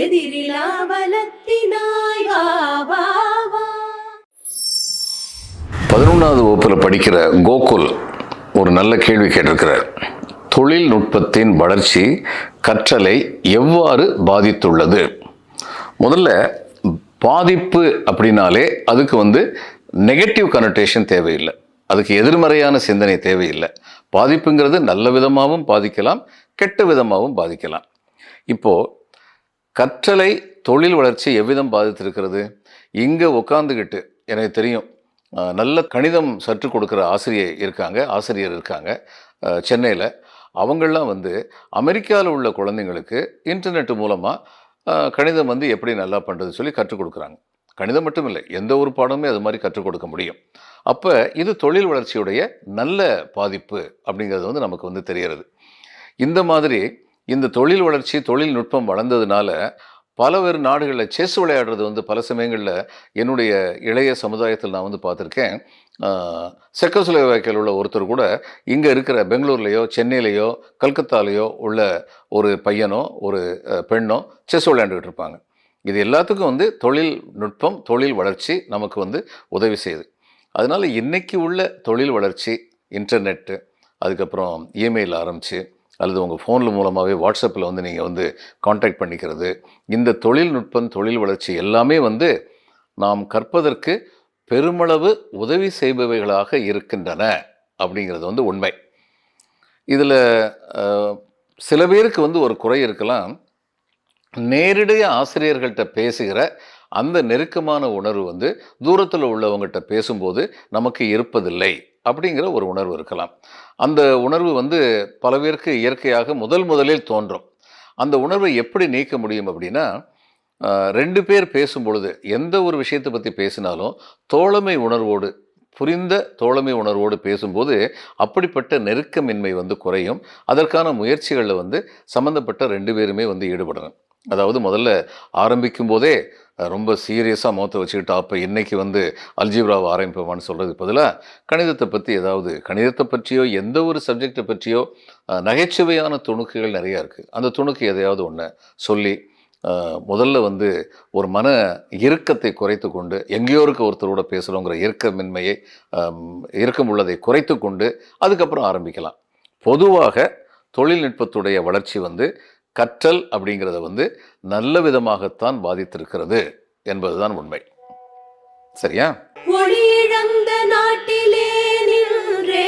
எதிரிலா பலத்தினாய் வாவா பதினொன்றாவது வகுப்பில் படிக்கிற கோகுல் ஒரு நல்ல கேள்வி கேட்டிருக்கிறார். தொழில்நுட்பத்தின் வளர்ச்சி கற்றலை எவ்வாறு பாதித்துள்ளது? முதல்ல பாதிப்பு அப்படின்னாலே அதுக்கு வந்து நெகட்டிவ் கனோட்டேஷன் தேவையில்லை. அதுக்கு எதிர்மறையான சிந்தனை தேவையில்லை. பாதிப்புங்கிறது நல்ல விதமாகவும் பாதிக்கலாம் கெட்ட விதமாகவும் பாதிக்கலாம். இப்போது கற்றலை தொழில் வளர்ச்சி எவ்விதம் பாதித்திருக்கிறது? இங்கே உட்காந்துக்கிட்டு எனக்கு தெரியும் நல்ல கணிதம் சற்று கொடுக்குற ஆசிரியர் இருக்காங்க ஆசிரியர் இருக்காங்க சென்னையில். அவங்களாம் வந்து அமெரிக்காவில் உள்ள குழந்தைங்களுக்கு இன்டர்நெட் மூலமாக கணிதம் வந்து எப்படி நல்லா பண்ணுறது சொல்லி கற்றுக் கொடுக்குறாங்க. கணிதம் மட்டும் இல்லை எந்த ஒரு பாடமுமே அது மாதிரி கற்றுக் கொடுக்க முடியும். அப்போ இது தொழில் வளர்ச்சியுடைய நல்ல பாதிப்பு அப்படிங்கிறது வந்து நமக்கு வந்து தெரியறது இந்த மாதிரி இந்த தொழில் வளர்ச்சி தொழில்நுட்பம் வளர்ந்ததுனால பலவேறு நாடுகளில் செஸ் விளையாடுறது வந்து பல சமயங்களில் என்னுடைய இளைய சமுதாயத்தில் நான் வந்து பார்த்துருக்கேன். செக்கோஸ்லோவாக்கியில் உள்ள ஒருத்தர் கூட இங்கே இருக்கிற பெங்களூர்லேயோ சென்னையிலேயோ கல்கத்தாலேயோ உள்ள ஒரு பையனோ ஒரு பெண்ணோ செஸ் விளையாண்டுக்கிட்டு இருப்பாங்க. இது எல்லாத்துக்கும் வந்து தொழில்நுட்பம் தொழில் வளர்ச்சி நமக்கு வந்து உதவி செய்யுது. அதனால் இன்றைக்கி உள்ள தொழில் வளர்ச்சி இன்டர்நெட்டு அதுக்கப்புறம் இமெயில் ஆரம்பித்து அல்லது உங்கள் ஃபோனில் மூலமாகவே வாட்ஸ்அப்பில் வந்து நீங்கள் வந்து காண்டாக்ட் பண்ணிக்கிறது. இந்த தொழில்நுட்பம் தொழில் வளர்ச்சி எல்லாமே வந்து நாம் கற்பதற்கு பெருமளவு உதவி செய்பவைகளாக இருக்கின்றன அப்படிங்கிறது வந்து உண்மை. இதில் சில பேருக்கு வந்து ஒரு குறை இருக்கலாம். நேரடிய ஆசிரியர்கள்ட்ட பேசுகிற அந்த நெருக்கமான உணர்வு வந்து தூரத்தில் உள்ளவங்ககிட்ட பேசும்போது நமக்கு இருப்பதில்லை. அப்படிங்கிற ஒரு உணர்வு இருக்கலாம். அந்த உணர்வு வந்து பல பேருக்கு இயற்கையாக முதல் முதலில் தோன்றும். அந்த உணர்வை எப்படி நீக்க முடியும் அப்படின்னா ரெண்டு பேர் பேசும் பொழுது எந்த ஒரு விஷயத்தை பற்றி பேசினாலும் தோழமை உணர்வோடு புரிந்த தோழமை உணர்வோடு பேசும்போது அப்படிப்பட்ட நெருக்கமின்மை வந்து குறையும். அதற்கான முயற்சிகளில் வந்து சம்மந்தப்பட்ட ரெண்டு பேருமே வந்து ஈடுபடணும். அதாவது முதல்ல ஆரம்பிக்கும் போதே ரொம்ப சீரியஸாக மோத்த வச்சுக்கிட்டு அப்போ இன்றைக்கி வந்து அல்ஜிப்ராவை ஆரம்பிப்போமான்னு சொல்கிறதுக்கு பதிலாக கணிதத்தை பற்றி ஏதாவது கணிதத்தை பற்றியோ எந்த ஒரு சப்ஜெக்டை பற்றியோ நகைச்சுவையான துணுக்குகள் நிறையா இருக்குது அந்த துணுக்கு எதையாவது ஒன்று சொல்லி முதல்ல வந்து ஒரு மன இறுக்கத்தை குறைத்து கொண்டு எங்கேயோ இருக்க ஒருத்தரோட பேசணுங்கிற இறுக்கமின்மையை இறுக்கம் உள்ளதை குறைத்து கொண்டு அதுக்கப்புறம் ஆரம்பிக்கலாம். பொதுவாக தொழில்நுட்பத்துடைய வளர்ச்சி வந்து கற்றல் அப்படிங்கிறத வந்து நல்ல விதமாகத்தான் பாதித்திருக்கிறது என்பதுதான் உண்மை. சரியா? ஒளி இழந்த நாட்டிலே நின்றே